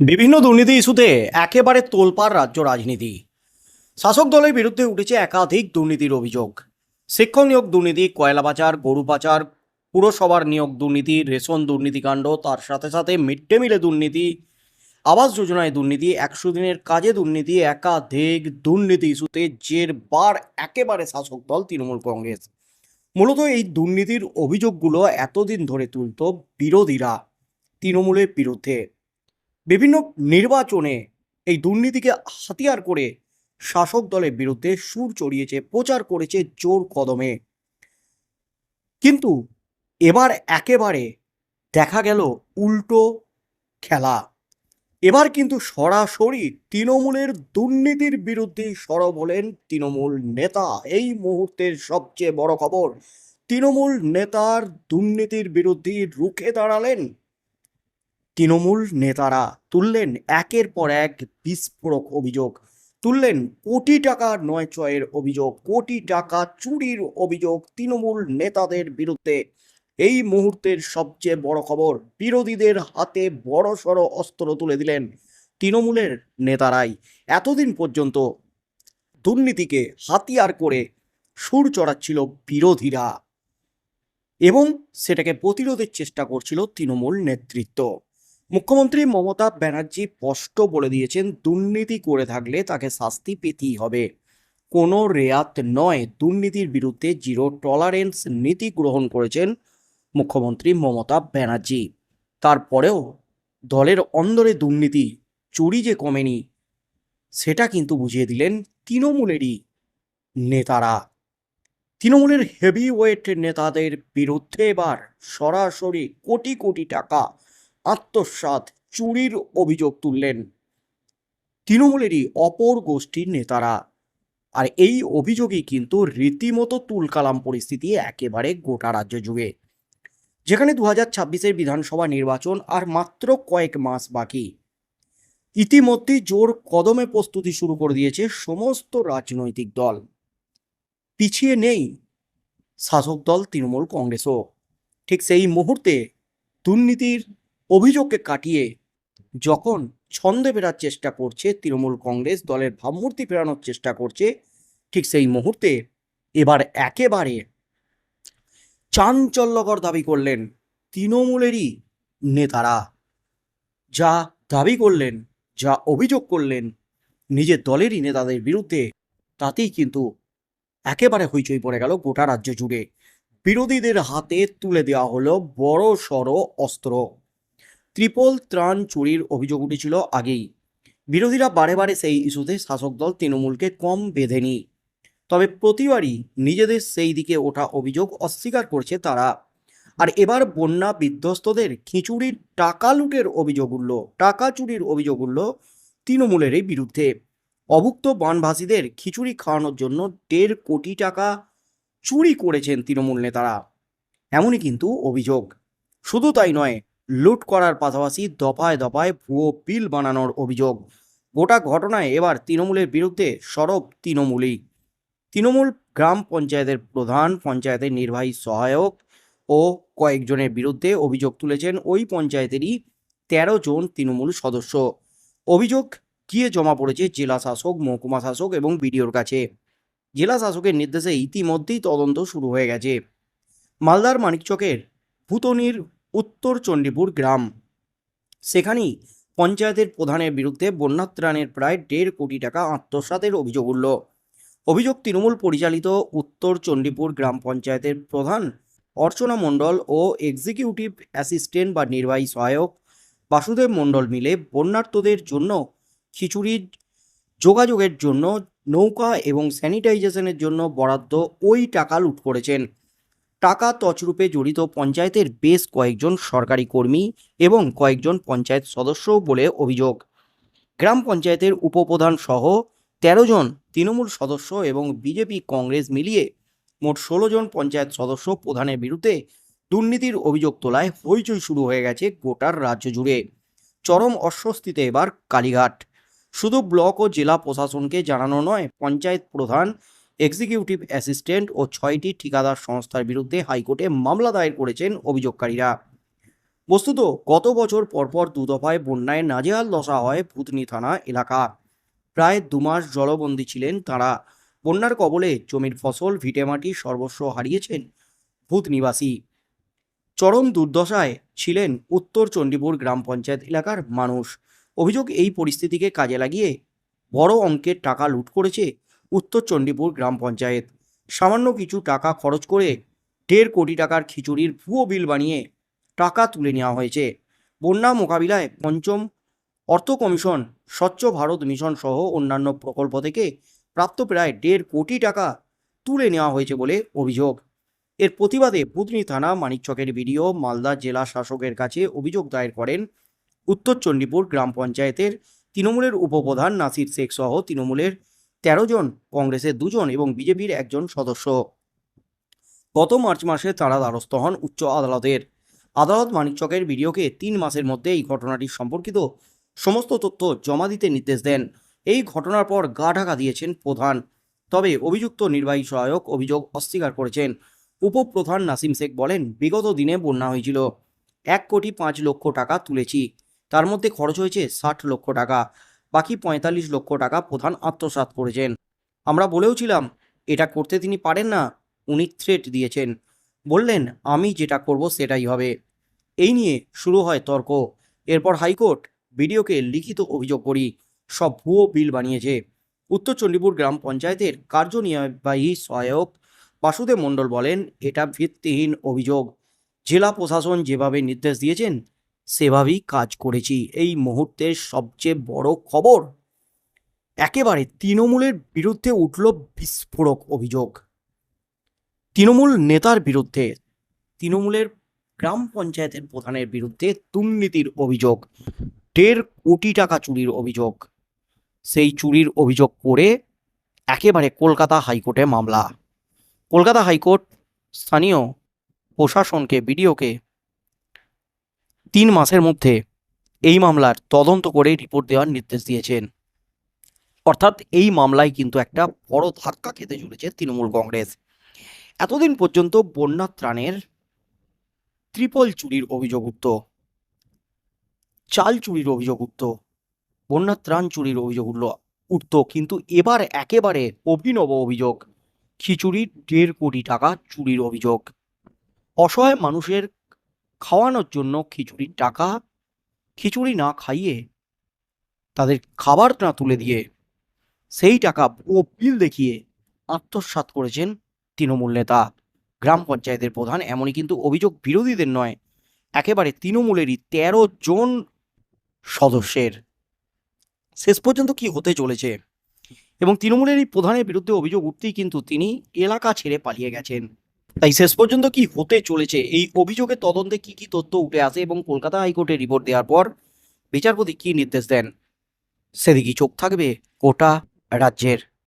বিভিন্ন দুর্নীতি ইস্যুতে একেবারে তোলপাড় রাজ্য রাজনীতি। শাসক দলের বিরুদ্ধে উঠেছে একাধিক দুর্নীতির অভিযোগ। শিক্ষক নিয়োগ দুর্নীতি, কয়লা পাচার, গরু পাচার, পুরসভার নিয়োগ দুর্নীতি, রেশন দুর্নীতিকাণ্ড তার সাথে সাথে মিড ডে মিলে দুর্নীতি, আবাস যোজনায় দুর্নীতি, একশো দিনের কাজে দুর্নীতি, একাধিক দুর্নীতি ইস্যুতে জের বার একেবারে শাসক দল তৃণমূল কংগ্রেস। মূলত এই দুর্নীতির অভিযোগগুলো এতদিন ধরে তুলত বিরোধীরা, তৃণমূলের বিরুদ্ধে। বিভিন্ন নির্বাচনে এই দুর্নীতিকে হাতিয়ার করে শাসক দলের বিরুদ্ধে সুর চড়িয়েছে, প্রচার করেছে জোর কদমে। কিন্তু এবার একেবারে দেখা গেল উল্টো খেলা। এবার কিন্তু সরাসরি তৃণমূলের দুর্নীতির বিরুদ্ধে সরব হলেন তৃণমূল নেতা। এই মুহূর্তের সবচেয়ে বড় খবর, তৃণমূল নেতার দুর্নীতির বিরুদ্ধে রুখে দাঁড়ালেন তৃণমূল নেতারা তুললেন একের পর এক বিস্ফোরক অভিযোগ। তুললেন কোটি টাকা নয় চয়ের অভিযোগ, কোটি টাকা চুরির অভিযোগ তৃণমূল নেতাদের বিরুদ্ধে। এই মুহূর্তের সবচেয়ে বড় খবর, বিরোধীদের হাতে বড় সড় অস্ত্র তুলে দিলেন তৃণমূলের নেতারাই। এতদিন পর্যন্ত দুর্নীতিকে হাতিয়ার করে সুর চড়াচ্ছিল বিরোধীরা এবং সেটাকে প্রতিরোধের চেষ্টা করছিল তৃণমূল নেতৃত্ব। মুখ্যমন্ত্রী মমতা ব্যানার্জি স্পষ্ট বলে দিয়েছেন, দুর্নীতি করে থাকলে তাকে শাস্তি পেতেই হবে। কোনো রেয়াত নয়, দুর্নীতির বিরুদ্ধে জিরো টলারেন্স নীতি গ্রহণ করেছেন মুখ্যমন্ত্রী মমতা ব্যানার্জি। তারপরেও দলের অন্দরে দুর্নীতি, চুরি যে কমেনি, সেটা কিন্তু বুঝিয়ে দিলেন তৃণমূলেরই নেতারা। তৃণমূলের হেভি ওয়েট নেতাদের বিরুদ্ধে এবার সরাসরি কোটি কোটি টাকা আত্মসাৎ চুরির অভিযোগ তুললেন। তৃণমূলেরই অপর গোষ্ঠীর নেতারা। আর এই অভিযোগই কিন্তু রীতিমতো তুলকালাম পরিস্থিতি একেবারে গোটা রাজ্য জুড়ে। যেখানে দু হাজার ছাব্বিশের বিধানসভা নির্বাচন আর মাত্র কয়েক মাস বাকি। ইতিমধ্যেই জোর কদমে প্রস্তুতি শুরু করে দিয়েছে সমস্ত রাজনৈতিক দল। পিছিয়ে নেই শাসক দল তৃণমূল কংগ্রেসও। ঠিক সেই মুহূর্তে দুর্নীতির অভিযোগকে কাটিয়ে যখন ছন্দে ফেরার চেষ্টা করছে তৃণমূল কংগ্রেস, দলের ভাবমূর্তি ফেরানোর চেষ্টা করছে, ঠিক সেই মুহূর্তে এবার একেবারে চাঞ্চল্যকর দাবি করলেন তৃণমূলেরই নেতারা। যা দাবি করলেন, যা অভিযোগ করলেন নিজের দলেরই নেতাদের বিরুদ্ধে, তাতেই কিন্তু একেবারে হইচই পড়ে গেল গোটা রাজ্য জুড়ে। বিরোধীদের হাতে তুলে দেওয়া হলো বড় সড় অস্ত্র। ত্রিপল ত্রাণ চুরির অভিযোগ উঠেছিল আগেই। বিরোধীরা বারে বারে সেই ইস্যুতে শাসক দল তৃণমূলকে কম বেঁধেনি। তবে প্রতিবারই নিজেদের সেই দিকে ওঠা অভিযোগ অস্বীকার করছে তারা। আর এবার বন্যা বিধ্বস্তদের খিচুড়ির টাকা লুটের অভিযোগ উঠল, টাকা চুরির অভিযোগ উঠল তৃণমূলেরই বিরুদ্ধে। অভুক্ত বানভাসীদের খিচুড়ি খাওয়ানোর জন্য দেড় কোটি টাকা চুরি করেছেন তৃণমূল নেতারা। এমনই কিন্তু অভিযোগ। শুধু তাই নয় লুট করার পাশাপাশি দফায় দফায় ভুয়ো বিল বানানোর অভিযোগ। গোটা ঘটনায় এবার তৃণমূলের বিরুদ্ধে সরব তৃণমূলই। তৃণমূল গ্রাম পঞ্চায়েতের প্রধান, পঞ্চায়েতের নির্বাহী সহায়ক ও কয়েকজনের বিরুদ্ধে অভিযোগ তুলেছেন ওই পঞ্চায়েতেরই তেরো জন তৃণমূল সদস্য। অভিযোগ, গিয়ে জমা পড়েছে জেলা শাসক, মহকুমা শাসক এবং বিডিওর কাছে। জেলা শাসকের নির্দেশে ইতিমধ্যেই তদন্ত শুরু হয়ে গেছে। মালদার মানিকচকের ভূতনির উত্তর চণ্ডীপুর গ্রাম। সেখানেই পঞ্চায়েতের প্রধানের বিরুদ্ধে বন্যাত্রাণের প্রায় দেড় কোটি টাকা আত্মসাতের অভিযোগ উঠল। অভিযোগ তৃণমূল পরিচালিত উত্তর চণ্ডীপুর গ্রাম পঞ্চায়েতের প্রধান অর্চনা মণ্ডল ও এক্সিকিউটিভ অ্যাসিস্ট্যান্ট বা নির্বাহী সহায়ক বাসুদেব মণ্ডল মিলে বন্যার্থদের জন্য খিচুড়ির যোগাযোগের জন্য, নৌকা এবং স্যানিটাইজেশনের জন্য বরাদ্দ ওই টাকা লুট করেছেন। টাকা তছরূপে জড়িত পঞ্চায়েতের বেশ কয়েকজন সরকারি কর্মী এবং কয়েকজন পঞ্চায়েত সদস্য বলে অভিযোগ। গ্রাম পঞ্চায়েতের উপপ্রধান সহ তেরো জন তৃণমূল সদস্য এবং বিজেপি কংগ্রেস মিলিয়ে মোট ষোলো জন পঞ্চায়েত সদস্য প্রধানের বিরুদ্ধে দুর্নীতির অভিযোগ তোলায় হইচই শুরু হয়ে গেছে গোটার রাজ্য জুড়ে। চরম অস্বস্তিতে এবার কালীঘাট। শুধু ব্লক ও জেলা প্রশাসনকে জানানো নয়, পঞ্চায়েত প্রধান এক্সিকিউটিভ অ্যাসিস্ট্যান্ট ও ছয়টি ঠিকাদার সংস্থার বিরুদ্ধে হাইকোর্টে মামলা দায়ের করেছেন অভিযোগকারীরা। বস্তুত, গত বছর পরপর দু দফায় বন্যায় নাজেহাল দশা হয় ভূতনি থানা এলাকা। প্রায় দু মাস জলবন্দী ছিলেন তারা। বন্যার কবলে জমির ফসল ভিটেমাটি সর্বস্ব হারিয়েছেন ভূত নিবাসী চরম দুর্দশায় ছিলেন উত্তর চণ্ডীপুর গ্রাম পঞ্চায়েত এলাকার মানুষ। অভিযোগ এই পরিস্থিতিকে কাজে লাগিয়ে বড় অঙ্কের টাকা লুট করেছে উত্তর চণ্ডীপুর গ্রাম পঞ্চায়েত। সামান্য কিছু টাকা খরচ করে দেড় কোটি টাকার খিচুড়ির ভুয়ো বিল বানিয়ে টাকা তুলে নেওয়া হয়েছে। বন্যা মোকাবিলায় পঞ্চম অর্থ কমিশন, স্বচ্ছ ভারত মিশন সহ অন্যান্য প্রকল্প থেকে প্রাপ্ত প্রায় দেড় কোটি টাকা তুলে নেওয়া হয়েছে বলে অভিযোগ। এর প্রতিবাদে পুতনি থানা মানিকচকের বিডিও মালদা জেলা শাসকের কাছে অভিযোগ দায়ের করেন উত্তর চণ্ডীপুর গ্রাম পঞ্চায়েতের তৃণমূলের উপপ্রধান নাসির শেখ সহ তৃণমূলের তেরো জন, কংগ্রেসের দুজন এবং বিজেপির একজন সদস্য। গত মার্চ মাসে তারা দ্বারস্থ হন উচ্চ আদালতের। আদালত মানিকচকের বিডিওকে তিন মাসের মধ্যে এই ঘটনাটি সম্পর্কিত সমস্ত তথ্য জমা দিতে নির্দেশ দেন। এই ঘটনার পর গা ঢাকা দিয়েছেন প্রধান। তবে অভিযুক্ত নির্বাহী সহায়ক অভিযোগ অস্বীকার করেছেন। উপপ্রধান নাসিম শেখ বলেন, বিগত দিনে বন্যা হয়েছিল। এক কোটি পাঁচ লক্ষ টাকা তুলেছি। তার মধ্যে খরচ হয়েছে ষাট লক্ষ টাকা। বাকি পঁয়তাল্লিশ লক্ষ টাকা প্রধান আত্মসাৎ করেছেন। আমরা বলেও ছিলাম, এটা করতে তিনি পারেন না। উনি থ্রেট দিয়েছেন। বললেন, আমি যেটা করব সেটাই হবে। এই নিয়ে শুরু হয় তর্ক। এরপর হাইকোর্ট বিডিওকে লিখিত অভিযোগ করি, সব ভুয়ো বিল বানিয়েছে। উত্তর চণ্ডীপুর গ্রাম পঞ্চায়েতের কার্যনির্বাহী সহায়ক বাসুদেব মণ্ডল বলেন, এটা ভিত্তিহীন অভিযোগ। জেলা প্রশাসন যেভাবে নির্দেশ দিয়েছেন সেভাবেই কাজ করেছি। এই মুহূর্তের সবচেয়ে বড় খবর, একেবারে তৃণমূলের বিরুদ্ধে উঠল বিস্ফোরক অভিযোগ। তৃণমূল নেতার বিরুদ্ধে, তৃণমূলের গ্রাম পঞ্চায়েতের প্রধানের বিরুদ্ধে দুর্নীতির অভিযোগ, দেড় কোটি টাকা চুরির অভিযোগ। সেই চুরির অভিযোগ করে একেবারে কলকাতা হাইকোর্টে মামলা। কলকাতা হাইকোর্ট স্থানীয় প্রশাসনকে, বিডিওকে তিন মাসের মধ্যে এই মামলার তদন্ত করে রিপোর্ট দেওয়ার নির্দেশ দিয়েছেন। অর্থাৎ এই মামলায় কিন্তু একটা বড় ধাক্কা খেতে চলেছে তৃণমূল কংগ্রেস। এতদিন পর্যন্ত বন্যা ত্রাণের ত্রিপল চুরির অভিযোগ উঠত। চাল চুরির অভিযোগ উঠত। বন্যা ত্রাণ চুরির অভিযোগ উঠল, উঠত। কিন্তু এবার একেবারে অভিনব অভিযোগ খিচুড়ির দেড় কোটি টাকা চুরির অভিযোগ। অসহায় মানুষের খাওয়ানোর জন্য খিচুড়ির টাকা, খিচুড়ি না খাইয়ে তাদের খাবার না তুলে দিয়ে সেই টাকা ও বিল দেখিয়ে আত্মসাৎ করেছেন তৃণমূল নেতা। গ্রাম পঞ্চায়েতের প্রধান এমনই কিন্তু অভিযোগ বিরোধীদের নয়, একেবারে তৃণমূলেরই তেরো জন সদস্যের। শেষ পর্যন্ত কি হতে চলেছে? এবং তৃণমূলের এই প্রধানের বিরুদ্ধে অভিযোগ উঠতেই কিন্তু তিনি এলাকা ছেড়ে পালিয়ে গেছেন। তাই শেষ পর্যন্ত কি হতে চলেছে? এই অভিযোগের তদন্তে কি কি তথ্য উঠে আসে এবং কলকাতা হাইকোর্টে রিপোর্ট দেওয়ার পর বিচারপতি কি নির্দেশ দেন? সেদিকে চোখ থাকবে কোটা রাজ্যের।